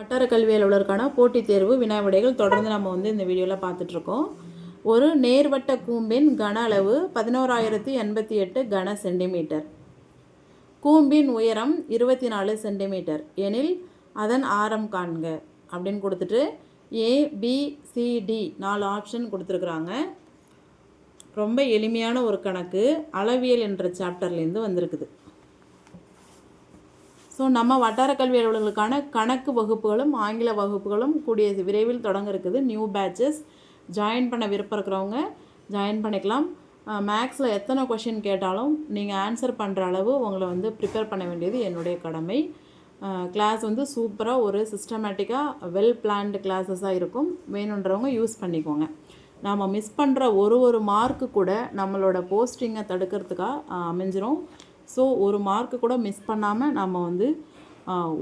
வட்டார கல்வி அலுவலருக்கான போட்டித் தேர்வு வினா விடைகள் தொடர்ந்து நம்ம வந்து இந்த வீடியோவில் பார்த்துட்ருக்கோம். ஒரு நேர்வட்ட கூம்பின் கன அளவு பதினோராயிரத்தி எண்பத்தி எட்டு கன சென்டிமீட்டர். கூம்பின் உயரம் இருபத்தி நாலு சென்டிமீட்டர். எனில் அதன் ஆரம் காண்க. அப்படின்னு கொடுத்துட்டு ஏ பி சிடி நாலு ஆப்ஷன் கொடுத்துருக்குறாங்க. ரொம்ப எளிமையான ஒரு கணக்கு. அளவியல் என்ற சாப்டர்லேருந்து வந்திருக்குது. ஸோ நம்ம வட்டார கல்வி அலுவலர்களுக்கான கணக்கு வகுப்புகளும் ஆங்கில வகுப்புகளும் கூடிய விரைவில் தொடங்க இருக்குது. நியூ பேட்சஸ் ஜாயின் பண்ண விருப்பம் இருக்கிறவங்க ஜாயின் பண்ணிக்கலாம். மேக்ஸில் எத்தனை கொஷின் கேட்டாலும் நீங்கள் ஆன்சர் பண்ணுற அளவு உங்களை வந்து ப்ரிப்பேர் பண்ண வேண்டியது என்னுடைய கடமை. கிளாஸ் வந்து சூப்பராக ஒரு சிஸ்டமேட்டிக்காக வெல் பிளான்டு கிளாஸஸாக இருக்கும். வேணுன்றவங்க யூஸ் பண்ணிக்கோங்க. நாம் மிஸ் பண்ணுற ஒரு ஒரு மார்க்கு கூட நம்மளோட போஸ்டிங்கை தடுக்கிறதுக்காக அமைஞ்சிரும். ஸோ ஒரு மார்க்கு கூட மிஸ் பண்ணாமல் நம்ம வந்து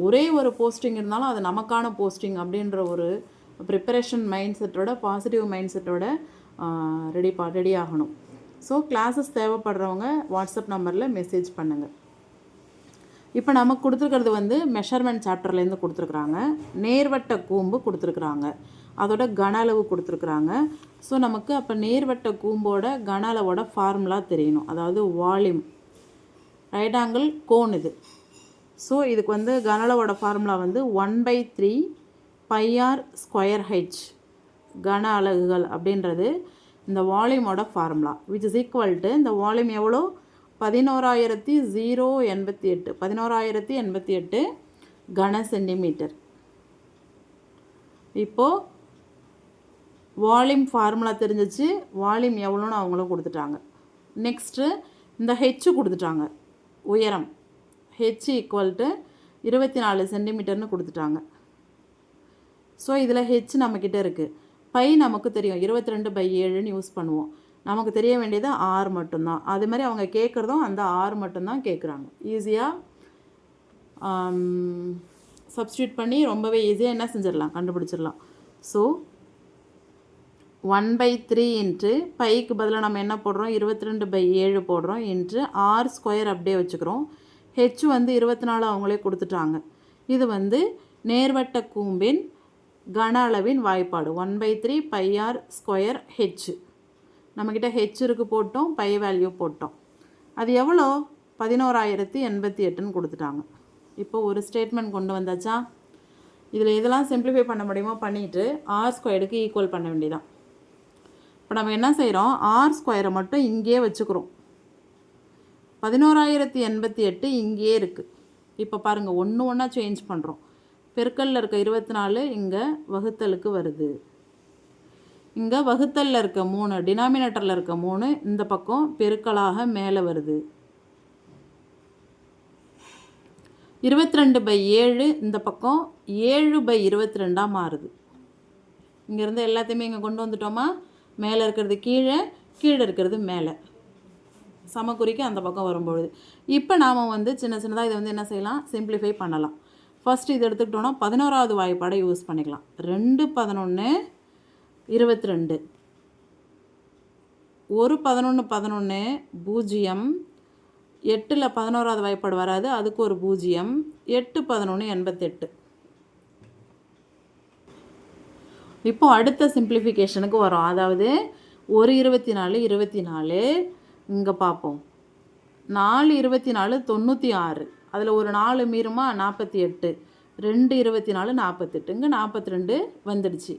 ஒரே ஒரு போஸ்டிங் இருந்தாலும் அது நமக்கான போஸ்டிங் அப்படின்ற ஒரு ப்ரிப்பரேஷன் மைண்ட் செட்டோட பாசிட்டிவ் மைண்ட் செட்டோட ரெடி பா ரெடி ஆகணும். ஸோ கிளாஸஸ் தேவைப்படுறவங்க வாட்ஸ்அப் நம்பரில் மெசேஜ் பண்ணுங்கள் இப்போ நமக்கு கொடுத்துருக்கிறது வந்து மெஷர்மெண்ட் சாப்டர்லேருந்து கொடுத்துருக்குறாங்க. நேர்வட்ட கூம்பு கொடுத்துருக்குறாங்க. அதோட கன அளவு கொடுத்துருக்குறாங்க. ஸோ நமக்கு அப்போ நேர்வட்ட கூம்போட கன அளவோட ஃபார்முலா தெரியணும். அதாவது வால்யூம் ரைட் ஆங்கிள் கோன் இது. ஸோ இதுக்கு வந்து கனளவோட ஃபார்முலா வந்து one by three pi r square H. கன அலகுகள் அப்படின்றது இந்த வால்யூமோட formula which is equal to இந்த வால்யூம் எவ்வளோ? பதினோராயிரத்தி ஜீரோ எண்பத்தி எட்டு. பதினோராயிரத்தி எண்பத்தி எட்டு கன சென்டிமீட்டர். இப்போது வால்யூம் ஃபார்முலா தெரிஞ்சிச்சு. வால்யூம் எவ்வளோன்னு அவங்களும் கொடுத்துட்டாங்க. நெக்ஸ்ட்டு இந்த ஹெச்சு கொடுத்துட்டாங்க. உயரம். ஹெச் ஈக்குவல் டு இருபத்தி நாலு சென்டிமீட்டர்னு கொடுத்துட்டாங்க. ஸோ இதில் ஹெச் நம்மக்கிட்ட இருக்குது பை நமக்கு தெரியும். இருபத்தி ரெண்டு பை ஏழுன்னு யூஸ் பண்ணுவோம். நமக்கு தெரிய வேண்டியது ஆறு மட்டும்தான். அது மாதிரி அவங்க கேட்குறதும் அந்த ஆறு மட்டும்தான் கேட்குறாங்க ஈஸியாக சப்ஸ்டியூட் பண்ணி ரொம்பவே ஈஸியாக என்ன செஞ்சிடலாம்? கண்டுபிடிச்சிடலாம். So one by three into bike பதிலாக நம்ம என்ன போடுறோம்? இருபத்தி ரெண்டு பை ஏழு போடுறோம். இன்ட்டு ஆர் ஸ்கொயர் அப்படியே வச்சுக்கிறோம். ஹெச் வந்து இருபத்தி நாலு அவங்களே கொடுத்துட்டாங்க. இது வந்து நேர்வட்ட கூம்பின் கன அளவின் வாய்ப்பாடு. One by three pi r square H நம்மக்கிட்ட ஹெச் இருக்கு போட்டோம். பை வேல்யூ போட்டோம். அது எவ்வளோ? பதினோராயிரத்தி எண்பத்தி எட்டுன்னு கொடுத்துட்டாங்க. இப்போ ஒரு ஸ்டேட்மெண்ட் கொண்டு வந்தாச்சா? இதில் இதெல்லாம் சிம்பிளிஃபை பண்ண முடியுமோ பண்ணிவிட்டு ஆர் ஸ்கொயருக்கு ஈக்குவல் பண்ண வேண்டியதான் இப்போ நம்ம என்ன செய்கிறோம் ஆர் ஸ்கொயரை மட்டும் இங்கேயே வச்சுக்கிறோம். பதினோராயிரத்தி எண்பத்தி எட்டு இங்கேயே இருக்குது இப்போ பாருங்கள் ஒன்று ஒன்றா சேஞ்ச் பண்ணுறோம் பெருக்கல்ல இருக்க இருபத்தி நாலு இங்கே வகுத்தலுக்கு வருது. இங்கே வகுத்தலில் இருக்க மூணு டினாமினேட்டரில் இருக்க மூணு இந்த பக்கம் பெருக்கலாக மேலே வருது. இருபத்தி ரெண்டு பை ஏழு இந்த பக்கம் ஏழு பை இருபத்தி ரெண்டாக மாறுது. இங்கேருந்து எல்லாத்தையுமே இங்கே கொண்டு வந்துட்டோமா? மேலே இருக்கிறது கீழே கீழே இருக்கிறது மேலே. சமக்குறிக்கு அந்த பக்கம் வரும்பொழுது. இப்போ நாம் வந்து சின்ன சின்னதாக இதை வந்து என்ன செய்யலாம்? சிம்பிளிஃபை பண்ணலாம். ஃபஸ்ட்டு இது எடுத்துக்கிட்டோன்னா பதினோராவது வாய்ப்பாடை யூஸ் பண்ணிக்கலாம். ரெண்டு பதினொன்று இருபத்தி ரெண்டு ஒரு பதினொன்று பதினொன்று பூஜ்ஜியம். எட்டில் பதினோராவது வாய்ப்பாடு வராது அதுக்கு ஒரு பூஜ்ஜியம். எட்டு பதினொன்று எண்பத்தெட்டு. இப்போ அடுத்த சிம்பிளிஃபிகேஷனுக்கு வரோம். அதாவது ஒரு இருபத்தி நாலு இருபத்தி நாலு இங்கே பார்ப்போம் நாலு இருபத்தி நாலு தொண்ணூற்றி ஆறு அதில் ஒரு நாலு மீறுமா? நாற்பத்தி எட்டு ரெண்டு இருபத்தி நாலு நாற்பத்தெட்டு இங்கே நாற்பத்தி ரெண்டு வந்துடுச்சு.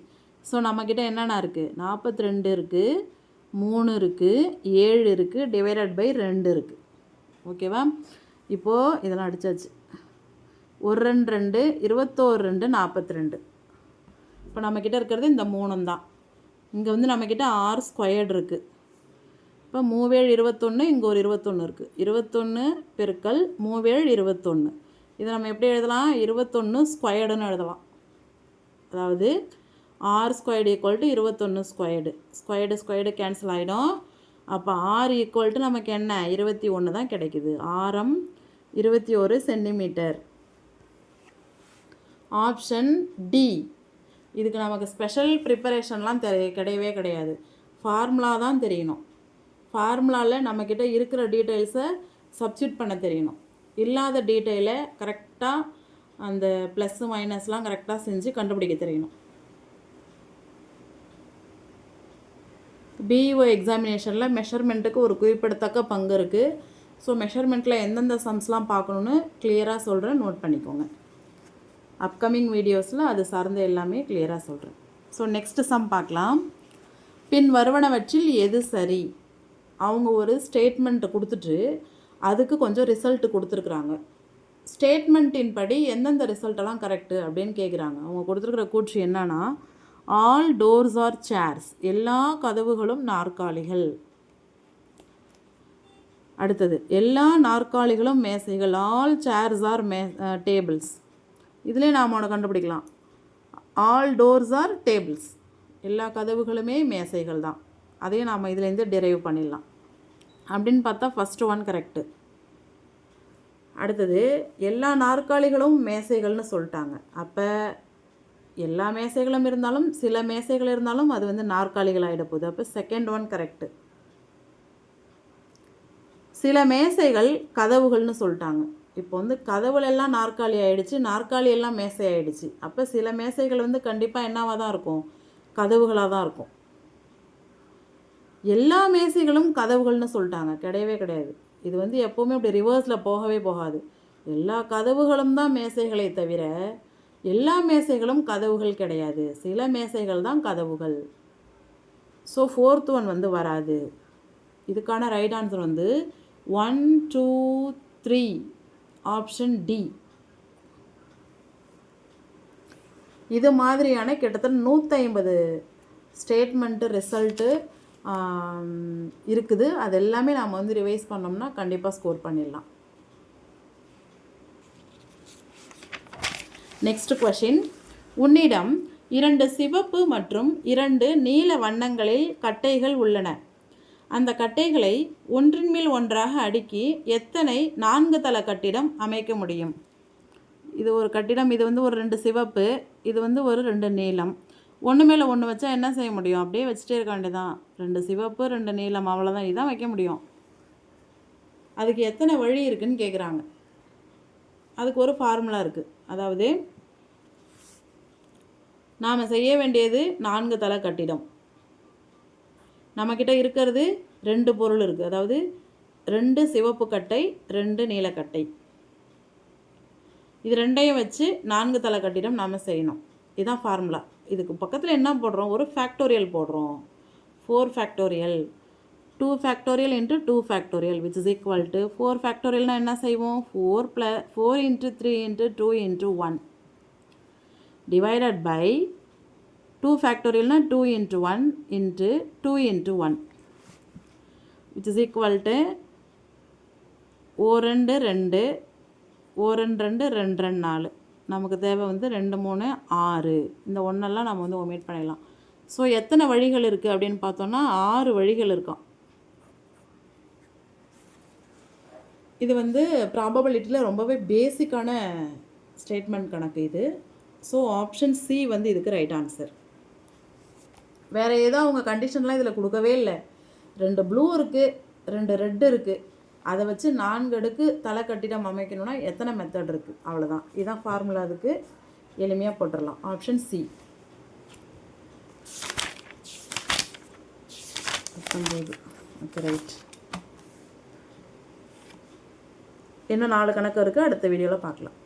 ஸோ நம்மக்கிட்ட என்னென்ன இருக்குது நாற்பத்தி ரெண்டு இருக்குது மூணு இருக்குது ஏழு இருக்குது டிவைடட் பை ரெண்டு இருக்குது ஓகேவா? இப்போது இதெல்லாம் அடித்தாச்சு ஒரு ரெண்டு ரெண்டு இருபத்தோரு ரெண்டு நாற்பத்தி ரெண்டு இப்போ நம்மக்கிட்ட இருக்கிறது இந்த மூணும் தான் இங்கே வந்து நம்மக்கிட்ட ஆறு ஸ்கொயர்டு இருக்குது இப்போ மூவேழு இருபத்தொன்று இங்கே ஒரு இருபத்தொன்று இருக்குது இருபத்தொன்று பெருக்கல் மூவேழு இருபத்தொன்று இதை நம்ம எப்படி எழுதலாம்? இருபத்தொன்று ஸ்கொயர்டுன்னு எழுதலாம். அதாவது ஆறு ஸ்கொயர்டு ஈக்குவல் டு இருபத்தொன்று ஸ்கொயர்டு ஸ்கொயர்டு ஸ்கொயர்டு கேன்சல் ஆகிடும் அப்போ ஆறு ஈக்குவல் டு நமக்கு என்ன? இருபத்தி ஒன்று தான் கிடைக்குது. ஆரம் இருபத்தி ஒரு சென்டிமீட்டர். Option D. இதுக்கு நமக்கு ஸ்பெஷல் ப்ரிப்பரேஷன்லாம் தெரிய கிடையவே கிடையாது. ஃபார்முலா தான் தெரியணும். ஃபார்முலாவில் நம்மக்கிட்ட இருக்கிற டீட்டெயில்ஸை சப்ஸ்டியூட் பண்ண தெரியணும். இல்லாத டீட்டெயிலை கரெக்டாக அந்த ப்ளஸ்ஸு மைனஸ்லாம் கரெக்டாக செஞ்சு கண்டுபிடிக்க தெரியணும். பிஇஓ எக்ஸாமினேஷனில் மெஷர்மெண்ட்டுக்கு ஒரு குறிப்பிடத்தக்க பங்கு இருக்குது ஸோ மெஷர்மெண்ட்டில் எந்தெந்த சம்ஸ்லாம் பார்க்கணுன்னு கிளியராக சொல்கிறேன் நோட் பண்ணிக்கோங்க. அப்கமிங் வீடியோஸில் அது சார்ந்த எல்லாமே கிளியராக சொல்கிறேன் ஸோ நெக்ஸ்ட் சம் பார்க்கலாம். பின் வருவனவற்றில் எது சரி? அவங்க ஒரு ஸ்டேட்மெண்ட்டை கொடுத்துட்டு அதுக்கு கொஞ்சம் ரிசல்ட் கொடுத்துருக்குறாங்க. ஸ்டேட்மெண்ட்டின் படி எந்தெந்த ரிசல்ட்டெல்லாம் கரெக்டு அப்படின்னு கேட்குறாங்க அவங்க கொடுத்துருக்குற கூற்று என்னன்னா ஆல் டோர்ஸ் ஆர் சேர்ஸ் எல்லா கதவுகளும் நாற்காலிகள். அடுத்தது எல்லா நாற்காலிகளும் மேசைகள். All chairs are may tables இதிலே நாம் ஒன்று கண்டுபிடிக்கலாம். ஆல் டோர்ஸ் ஆர் டேபிள்ஸ் எல்லா கதவுகளுமே மேசைகள் தான். அதையும் நாம் இதுலேருந்து டெரைவ் பண்ணிடலாம். அப்படின்னு பார்த்தா ஃபஸ்ட்டு ஒன் கரெக்டு அடுத்தது எல்லா நாற்காலிகளும் மேசைகள்னு சொல்லிட்டாங்க. அப்போ எல்லா மேசைகளும் இருந்தாலும் சில மேசைகள் இருந்தாலும் அது வந்து நாற்காலிகள் ஆகிட போகுது. அப்போ செகண்ட் ஒன் கரெக்டு சில மேசைகள் கதவுகள்னு சொல்லிட்டாங்க. இப்போ வந்து கதவுலெல்லாம் நாற்காலி ஆகிடுச்சு நாற்காலி எல்லாம் மேசை ஆகிடுச்சு அப்போ சில மேசைகள் வந்து கண்டிப்பாக என்னவாக தான் இருக்கும்? கதவுகளாக தான் இருக்கும். எல்லா மேசைகளும் கதவுகள்னு சொல்லிட்டாங்க. கிடையவே கிடையாது. இது வந்து எப்போவுமே அப்படி ரிவர்ஸில் போகவே போகாது. எல்லா கதவுகளும் தான் மேசைகளை தவிர எல்லா மேசைகளும் கதவுகள் கிடையாது. சில மேசைகள் தான் கதவுகள். ஸோ ஃபோர்த் ஒன் வந்து வராது. இதுக்கான ரைட் ஆன்சர் வந்து one two three option D. இது மாதிரியான கிட்டத்தட்ட நூற்றி ஐம்பது ஸ்டேட்மெண்ட்டு ரிசல்ட்டு இருக்குது. அது எல்லாமே நாம் வந்து ரிவைஸ் பண்ணோம்னா கண்டிப்பாக ஸ்கோர் பண்ணிடலாம். நெக்ஸ்ட் கொஷின் உன்னிடம் இரண்டு சிவப்பு மற்றும் இரண்டு நீல வண்ணங்களில் கட்டைகள் உள்ளன. அந்த கட்டைகளை ஒன்றின் மேல் ஒன்றாக அடுக்கி எத்தனை நான்கு தள கட்டிடம் அமைக்க முடியும்? இது ஒரு கட்டிடம் இது வந்து ஒரு ரெண்டு சிவப்பு இது வந்து ஒரு ரெண்டு நீளம் ஒன்று மேலே ஒன்று வச்சா என்ன செய்ய முடியும்? அப்படியே வச்சுட்டே இருக்க வேண்டியதான் ரெண்டு சிவப்பு ரெண்டு நீளம் அவ்வளோதான் இதுதான் வைக்க முடியும். அதுக்கு எத்தனை வழி இருக்குன்னு கேட்குறாங்க அதுக்கு ஒரு ஃபார்முலா இருக்குது அதாவது நாம் செய்ய வேண்டியது நான்கு தள கட்டிடம். நம்மக்கிட்ட இருக்கிறது ரெண்டு பொருள் இருக்குது அதாவது ரெண்டு சிவப்பு கட்டை ரெண்டு நீலக்கட்டை இது ரெண்டையும் வச்சு நான்கு தலை கட்டிடம் நாம் செய்யணும். இதுதான் ஃபார்முலா இதுக்கு பக்கத்தில் என்ன போடுறோம்? ஒரு ஃபேக்டோரியல் போடுறோம். Four factorial two factorial into two factorial which is equal to four ஃபேக்டோரியல்னால் என்ன செய்வோம்? Four ப்ள four into three into two into one divided by two ஃபேக்டோரியல்னால் two into one into two into one which is equal to ஓ ரெண்டு ரெண்டு ஓ ரெண்டு ரெண்டு ரெண்டு ரெண்டு நாலு. நமக்கு தேவை வந்து ரெண்டு மூணு ஆறு. இந்த ஒன்றெல்லாம் நம்ம வந்து ஒமேட் பண்ணிடலாம். ஸோ எத்தனை வழிகள் இருக்குது அப்படின்னு பார்த்தோன்னா ஆறு வழிகள் இருக்கும். இது வந்து ப்ராபபிலிட்டியில் ரொம்பவே பேசிக்கான ஸ்டேட்மெண்ட் கணக்கு இது. ஸோ ஆப்ஷன் சி வந்து இதுக்கு ரைட் ஆன்சர் வேறு ஏதோ அவங்க கண்டிஷன்லாம் இதில் கொடுக்கவே இல்லை. ரெண்டு ப்ளூ இருக்குது ரெண்டு ரெட்டு இருக்குது அதை வச்சு நான்கு அடுக்கு தலை கட்டிடம் அமைக்கணும்னா எத்தனை மெத்தட் இருக்குது அவ்வளோதான் இதுதான் ஃபார்முலா அதுக்கு எளிமையாக போட்டுடலாம். ஆப்ஷன் சி பத்தொம்போது ஓகே ரைட் இன்னும் நாலு கணக்கு இருக்குது அடுத்த வீடியோவில் பார்க்கலாம்.